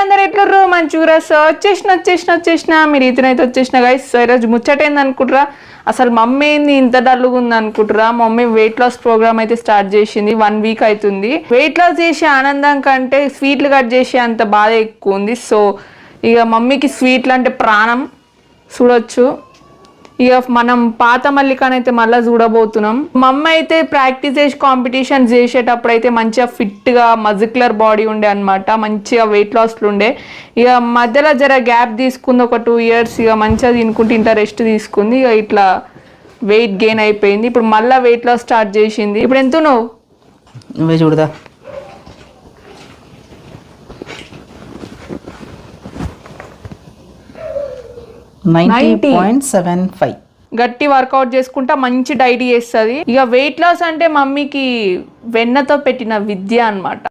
అందరు ఎట్లుర్రు మంచిగా సో వచ్చేసిన వచ్చేసిన వచ్చేసిన మీరు ఇతనైతే వచ్చేసిన గైస్ సో ఈరోజు ముచ్చటైంది అనుకుంటారా? అసలు మమ్మీ ఏంది ఇంత డల్గా ఉంది అనుకుంటారా? మమ్మీ వెయిట్ లాస్ ప్రోగ్రామ్ అయితే స్టార్ట్ చేసింది వన్ వీక్ అవుతుంది. వెయిట్ లాస్ చేసే ఆనందం కంటే స్వీట్లు కట్ చేసే అంత బాధ ఎక్కువ ఉంది. సో ఇక మమ్మీకి స్వీట్లు అంటే ప్రాణం. చూడొచ్చు. ఇక మనం పాత మల్లికని అయితే మళ్ళీ చూడబోతున్నాం. మా అమ్మ అయితే ప్రాక్టీస్ చేసి కాంపిటీషన్ చేసేటప్పుడు అయితే మంచిగా ఫిట్గా మజిక్యులర్ బాడీ ఉండే అనమాట మంచిగా వెయిట్ లాస్లు ఉండే. ఇక మధ్యలో జర గ్యాప్ తీసుకుంది ఒక టూ ఇయర్స్ ఇక మంచిగా తినుకుంటే ఇంత రెస్ట్ తీసుకుంది. ఇక ఇట్లా వెయిట్ గెయిన్ అయిపోయింది. ఇప్పుడు మళ్ళీ వెయిట్ లాస్ స్టార్ట్ చేసింది. ఇప్పుడు ఎంత నువ్వు నువ్వే చూడదా? Ninety point seven five. గట్టి వర్కౌట్ చేసుకుంటా మంచి డైట్ చేస్తుంది. ఇక వెయిట్ లాస్ అంటే మమ్మీకి వెన్నతో పెట్టిన విద్య అన్నమాట.